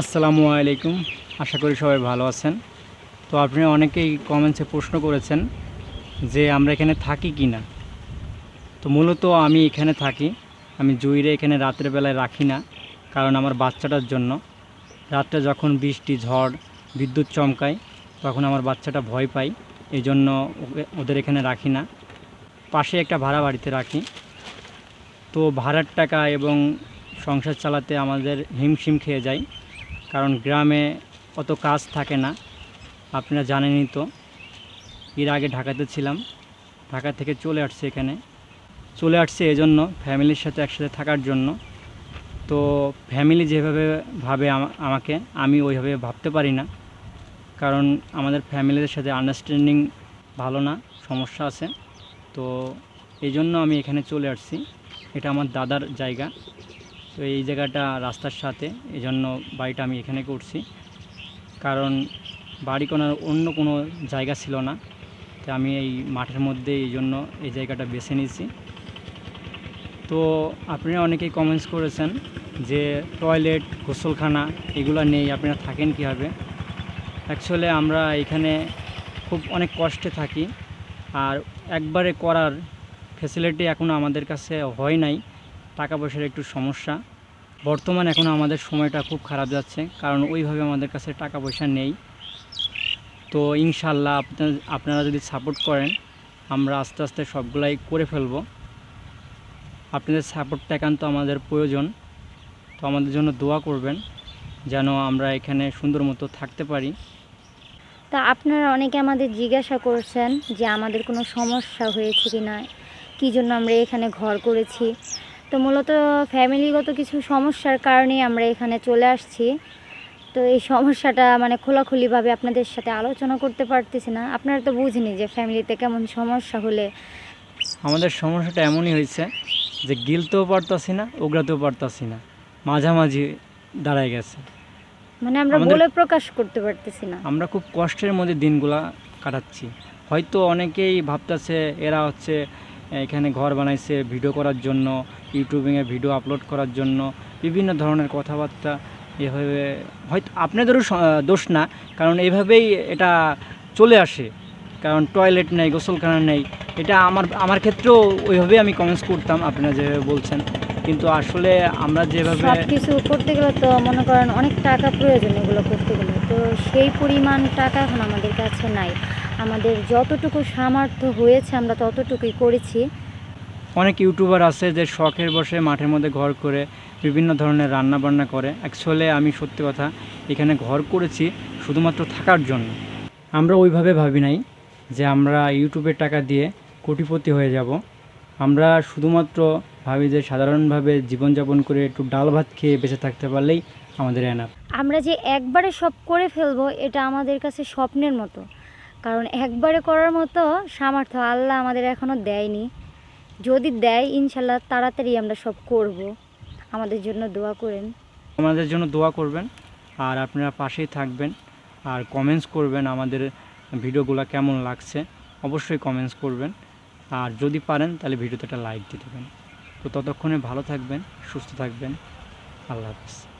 আসসালামু আলাইকুম। আশা করি সবাই ভালো আছেন। তো আপনি অনেকেই কমেন্টসে প্রশ্ন করেছেন যে আমরা এখানে থাকি কি না তো মূলত আমি এখানে থাকি। আমি জুইরে এখানে রাতের বেলায় রাখি না, কারণ আমার বাচ্চাটার জন্য। রাত্রে যখন বৃষ্টি, ঝড়, বিদ্যুৎ চমকায়, তখন আমার বাচ্চাটা ভয় পায়। এই জন্য ওদের এখানে রাখি না। পাশে একটা ভাড়া বাড়িতে রাখি। তো ভাড়ার টাকা এবং সংসার চালাতে আমাদের হিমশিম খেয়ে যায়। কারণ গ্রামে অত কাজ থাকে না। আপনারা জানেনই তো, এর আগে ঢাকাতে ছিলাম, ঢাকা থেকে চলে আসছে এখানে। চলে আসছে এজন্য ফ্যামিলির সাথে একসাথে থাকার জন্য। তো ফ্যামিলি যেভাবে ভাবে আমাকে, আমি ওইভাবে ভাবতে পারি না। কারণ আমাদের ফ্যামিলিদের সাথে আন্ডারস্ট্যান্ডিং ভালো না, সমস্যা আছে। তো এই জন্য আমি এখানে চলে আসছি। এটা আমার দাদার জায়গা। তো এই জায়গাটা রাস্তার সাথে এই জন্য বাড়িটা আমি এখানে করছি। কারণ বাড়ি কোনার অন্য কোনো জায়গা ছিল না, তো আমি এই মাঠের মধ্যে এই জন্য এই জায়গাটা বেছে নিয়েছি। তো আপনারা অনেকেই কমেন্টস করেছেন যে টয়লেট গোসলখানা এগুলো নেই, আপনারা থাকেন কীভাবে? অ্যাকচুয়ালি আমরা এখানে খুব অনেক কষ্টে থাকি, আর একবারে করার ফেসিলিটি এখনও আমাদের কাছে হয় নাই। টাকা পয়সার একটু সমস্যা। বর্তমান এখন আমাদের সময়টা খুব খারাপ যাচ্ছে, কারণ ওইভাবে আমাদের কাছে টাকা পয়সা নেই। তো ইনশাল্লাহ আপনার, আপনারা যদি সাপোর্ট করেন, আমরা আস্তে আস্তে সবগুলাই করে ফেলব। আপনাদের সাপোর্টটা একান্ত আমাদের প্রয়োজন। তো আমাদের জন্য দোয়া করবেন, যেন আমরা এখানে সুন্দর মতো থাকতে পারি। তা আপনারা অনেকে আমাদের জিজ্ঞাসা করছেন যে আমাদের কোনো সমস্যা হয়েছে কি না কী জন্য আমরা এখানে ঘর করেছি? তো মূলত ফ্যামিলিগত কিছু সমস্যার কারণেই আমরা এখানে চলে আসছি। তো এই সমস্যাটা মানে খোলাখুলিভাবে আপনাদের সাথে আলোচনা করতে পারতেছি না। আপনারা তো বুঝিনি যে ফ্যামিলিতে কেমন সমস্যা হলে। আমাদের সমস্যাটা এমনই হয়েছে যে গিলতেও পারতাছি না ওগড়াতেও পারতাছি না। মাঝামাঝি দাঁড়ায় গেছে। মানে আমরা বলে প্রকাশ করতে পারতেছি না। আমরা খুব কষ্টের মধ্যে দিনগুলা কাটাচ্ছি। হয়তো অনেকেই ভাবতেছে এরা হচ্ছে এখানে ঘর বানাইছে ভিডিও করার জন্য ইউটিউবিংয়ে ভিডিও আপলোড করার জন্য, বিভিন্ন ধরনের কথাবার্তা এভাবে, হয়তো আপনাদেরও দোষ না, কারণ এভাবেই এটা চলে আসে। কারণ টয়লেট নেই, গোসলখানা নেই, এটা আমার আমার ক্ষেত্রেও ওইভাবেই আমি কমেন্টস করতাম, আপনারা যেভাবে বলছেন। কিন্তু আসলে আমরা যেভাবে কিছু করতে গেলে তো মনে করেন অনেক টাকা প্রয়োজন এগুলো করতে গেলে। তো সেই পরিমাণ টাকা এখন আমাদের কাছে নাই। আমাদের যতটুকু সামর্থ্য হয়েছে আমরা ততটুকুই করেছি। অনেক ইউটিউবার আছে যে শখের বসে মাঠের মধ্যে ঘর করে বিভিন্ন ধরনের রান্না বান্না করে। অ্যাকচুয়ালি আমি সত্যি কথা এখানে ঘর করেছি শুধুমাত্র থাকার জন্য। আমরা ওইভাবে ভাবি নাই যে আমরা ইউটিউবের টাকা দিয়ে কোটিপতি হয়ে যাব। আমরা শুধুমাত্র ভাবি যে সাধারণভাবে জীবনযাপন করে একটু ডাল ভাত খেয়ে বেঁচে থাকতে পারলেই আমাদের এনাফ আমরা যে একবারে সব করে ফেলব এটা আমাদের কাছে স্বপ্নের মতো। কারণ একবারে করার মতো সামর্থ্য আল্লাহ আমাদের এখনও দেয়নি। যদি দেয়, ইনশাল্লাহ তাড়াতাড়ি আমরা সব করব। আমাদের জন্য দোয়া করেন। আমাদের জন্য দোয়া করবেন আর আপনারা পাশেই থাকবেন আর কমেন্টস করবেন আমাদের ভিডিওগুলো কেমন লাগছে। অবশ্যই কমেন্টস করবেন। আর যদি পারেন, তাহলে ভিডিওতে একটা লাইক দিয়ে দেবেন। তো ততক্ষণে ভালো থাকবেন, সুস্থ থাকবেন। আল্লাহ হাফিজ।